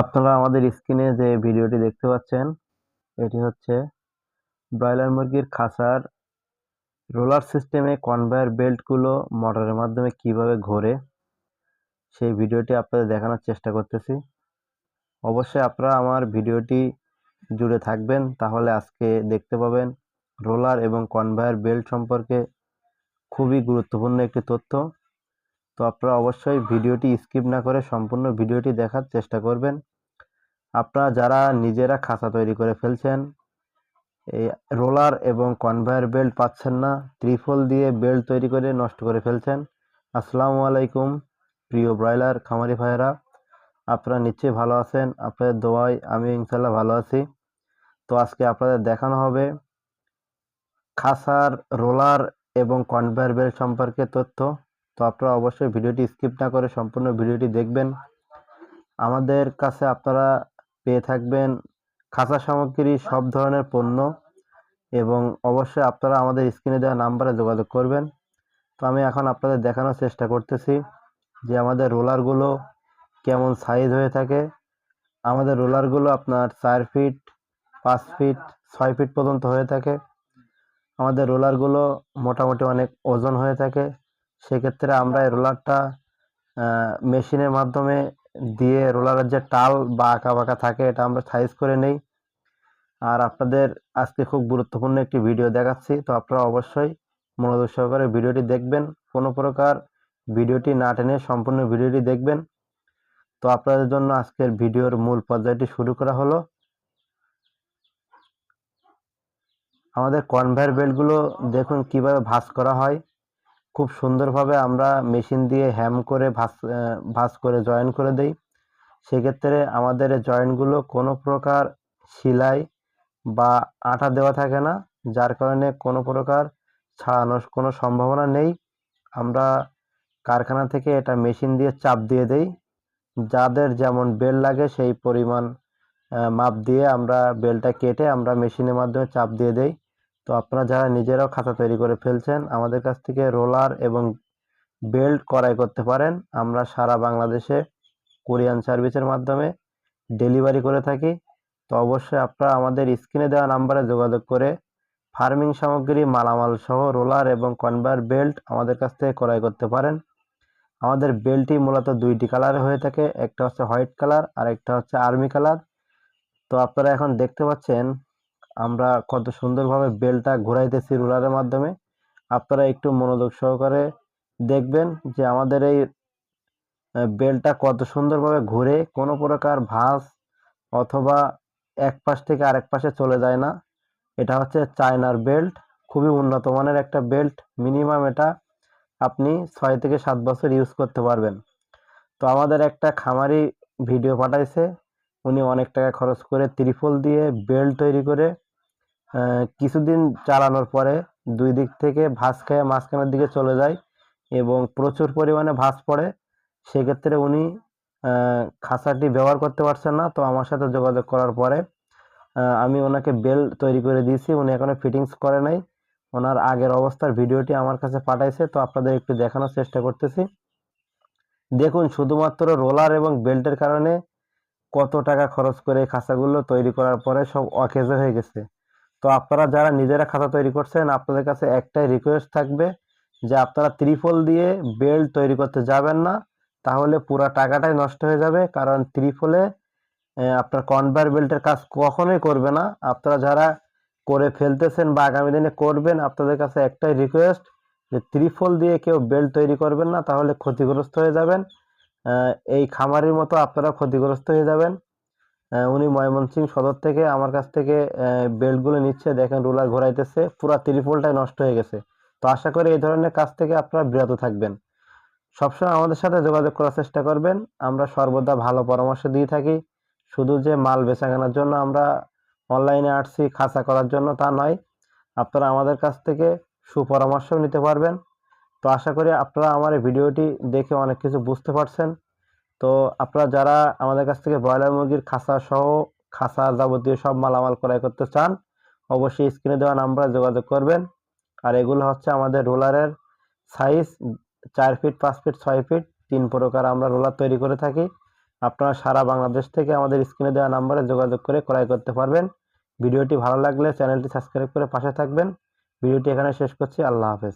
আপনারা আমাদের স্ক্রিনে যে ভিডিওটি দেখতে পাচ্ছেন, এটি হচ্ছে ব্রয়লার মুরগির খাঁচার রোলার সিস্টেমে কনভেয়ার বেল্টগুলো মোটরের মাধ্যমে কীভাবে ঘোরে, সেই ভিডিওটি আপনাদের দেখানোর চেষ্টা করতেছি। অবশ্যই আপনারা আমার ভিডিওটি জুড়ে থাকবেন, তাহলে আজকে দেখতে পাবেন রোলার এবং কনভেয়ার বেল্ট সম্পর্কে খুবই গুরুত্বপূর্ণ একটি তথ্য। তো আপনারা অবশ্যই ভিডিওটি স্কিপ না করে সম্পূর্ণ ভিডিওটি দেখার চেষ্টা করবেন। আপনারা যারা নিজেরা খাঁচা তৈরি করে ফেলছেন, এই রোলার এবং কনভায়ার বেল্ট পাচ্ছেন না, ত্রিফল দিয়ে বেল্ট তৈরি করে নষ্ট করে ফেলছেন, আসসালামু আলাইকুম প্রিয় ব্রয়লার খামারি ভাইয়েরা। আপনারা নিশ্চয়ই ভালো আছেন, আপনাদের দোয়ায় আমি ইনশাল্লাহ ভালো আছি। তো আজকে আপনাদের দেখানো হবে খাসার রোলার এবং কনভেয়ার বেল্ট সম্পর্কে তথ্য। তো আপনারা অবশ্যই ভিডিওটি স্কিপ না করে সম্পূর্ণ ভিডিওটি দেখবেন। আমাদের কাছে আপনারা পেয়ে থাকবেন খাঁচা সামগ্রী, সব ধরনের পণ্য এবং অবশ্যই আপনারা আমাদের স্ক্রিনে দেওয়া নাম্বারে যোগাযোগ করবেন। তো আমি এখন আপনাদের দেখানোর চেষ্টা করতেছি যে আমাদের রোলারগুলো কেমন সাইজ হয়ে থাকে। আমাদের রোলারগুলো আপনার চার ফিট পাঁচ ফিট ছয় ফিট পর্যন্ত হয়ে থাকে। আমাদের রোলারগুলো মোটামুটি অনেক ওজন হয়ে থাকে। সেক্ষেত্রে আমরা এই রোলারটা মেশিনের মাধ্যমে দিয়ে রোলারের যে টাল বা আঁকা বাঁকা থাকে, এটা আমরা সাইজ করে নেই। আর আপনাদের আজকে খুব গুরুত্বপূর্ণ একটি ভিডিও দেখাচ্ছি, তো আপনারা অবশ্যই মনোযোগ সহকারে ভিডিওটি দেখবেন। কোনো প্রকার ভিডিওটি না টেনে সম্পূর্ণ ভিডিওটি দেখবেন। তো আপনাদের জন্য আজকের ভিডিওর মূল পর্যায়টি শুরু করা হলো। আমাদের কনভেয়ার বেল্টগুলো দেখুন কীভাবে ভাঁজ করা হয়। খুব সুন্দরভাবে আমরা মেশিন দিয়ে হ্যাম করে ভাঁজ ভাঁজ করে জয়েন করে দেই। সেক্ষেত্রে আমাদের জয়েন্টগুলো কোনো প্রকার সেলাই বা আঠা দেওয়া থাকে না, যার কারণে কোনো প্রকার ছাড়ানোর কোনো সম্ভাবনা নেই। আমরা কারখানা থেকে এটা মেশিন দিয়ে চাপ দিয়ে দেই। যাদের যেমন বেল লাগে সেই পরিমাণ মাপ দিয়ে আমরা বেলটা কেটে আমরা মেশিনের মাধ্যমে চাপ দিয়ে দেই। তো আপনারা যারা নিজেরাও খাতা তৈরি করে ফেলছেন, আমাদের কাছ থেকে রোলার এবং বেল্ট করাই করতে পারেন। আমরা সারা বাংলাদেশে কোরিয়ান সার্ভিসের মাধ্যমে ডেলিভারি করে থাকি। তো অবশ্যই আপনারা আমাদের স্ক্রিনে দেওয়া নাম্বারে যোগাযোগ করে ফার্মিং সামগ্রী, মালামাল সহ রোলার এবং কনভার বেল্ট আমাদের কাছ থেকে ক্রয় করতে পারেন। আমাদের বেল্টটি মূলত দুইটি কালারে হয়ে থাকে, একটা হচ্ছে হোয়াইট কালার আর একটা হচ্ছে আর্মি কালার। তো আপনারা এখন দেখতে পাচ্ছেন আমরা কত সুন্দরভাবে বেলটা ঘোরাইতেছি রুলারের মাধ্যমে। আপনারা একটু মনোযোগ সহকারে দেখবেন যে আমাদের এই বেলটা কত সুন্দরভাবে ঘুরে কোনো প্রকার ভাঁজ অথবা এক পাশ থেকে আরেক পাশে চলে যায় না। এটা হচ্ছে চায়নার বেল্ট, খুবই উন্নত মানের একটা বেল্ট। মিনিমাম এটা আপনি ছয় থেকে সাত বছর ইউজ করতে পারবেন। তো আমাদের একটা খামারি ভিডিও পাঠাইছে। উনি অনেক টাকা খরচ করে ত্রিফল দিয়ে বেল্ট তৈরি করে কিছুদিন চালানোর পরে দুই দিক থেকে ভাঁজ খেয়ে মাঝখানের দিকে চলে যায় এবং প্রচুর পরিমাণে ভাঁজ পড়ে। সেক্ষেত্রে উনি খাঁচাটি ব্যবহার করতে পারছেন না, তো আমার সাথে যোগাযোগ করার পরে আমি ওনাকে বেল তৈরি করে দিয়েছি। উনি এখনও ফিটিংস করে নাই। ওনার আগের অবস্থার ভিডিওটি আমার কাছে পাঠাইছে, তো আপনাদের একটু দেখানোর চেষ্টা করতেছি। দেখুন, শুধুমাত্র রোলার এবং বেল্টের কারণে কত টাকা খরচ করে খাঁচাগুলো তৈরি করার পরে সব অকেজে হয়ে গেছে। তো আপনারা যারা নিজেরা খাতা তৈরি করছেন, আপনাদের কাছে একটাই রিকোয়েস্ট থাকবে যে আপনারা ত্রিফল দিয়ে বেল্ট তৈরি করতে যাবেন না, তাহলে পুরো টাকাটাই নষ্ট হয়ে যাবে। কারণ ত্রিফলে আপনার কনভার বেল্টের কাজ কখনোই করবে না। আপনারা যারা করে ফেলতেছেন বা আগামী দিনে করবেন, আপনাদের কাছে একটাই রিকোয়েস্ট যে ত্রিফল দিয়ে কেউ বেল্ট তৈরি করবেন না, তাহলে ক্ষতিগ্রস্ত হয়ে যাবেন। এই খামারের মতো আপনারা ক্ষতিগ্রস্ত হয়ে যাবেন। উনি ময়মনসিং সদর থেকে আমার কাছ থেকে বেল্টগুলো নিচ্ছে, দেখেন রুলার ঘোরাইতেছে, পুরো ত্রিপলটাই নষ্ট হয়ে গেছে। তো আশা করি এই ধরনের কাজ থেকে আপনারা বিরত থাকবেন। সবসময় আমাদের সাথে যোগাযোগ করার চেষ্টা করবেন, আমরা সর্বদা ভালো পরামর্শ দিয়ে থাকি। শুধু যে মাল বেচা কেনার জন্য আমরা অনলাইনে আসছি, খাঁচা করার জন্য তা নয়, আপনারা আমাদের কাছ থেকে সুপরামর্শও নিতে পারবেন। তো আশা করি আপনারা আমার এই ভিডিওটি দেখে অনেক কিছু বুঝতে পারছেন। তো আপনারা যারা আমাদের কাছ থেকে ব্রয়লার মুরগির খাসা সহ খাসা যাবতীয় সব মালামাল ক্রয় করতে চান, অবশ্যই স্ক্রিনে দেওয়া নাম্বারে যোগাযোগ করবেন। আর এগুলো হচ্ছে আমাদের রোলারের সাইজ চার ফিট পাঁচ ফিট ছয় ফিট তিন প্রকার আমরা রোলার তৈরি করে থাকি। আপনারা সারা বাংলাদেশ থেকে আমাদের স্ক্রিনে দেওয়া নাম্বারে যোগাযোগ করে ক্রয় করতে পারবেন। ভিডিওটি ভালো লাগলে চ্যানেলটি সাবস্ক্রাইব করে পাশে থাকবেন। ভিডিওটি এখানে শেষ করছি। আল্লাহ হাফেজ।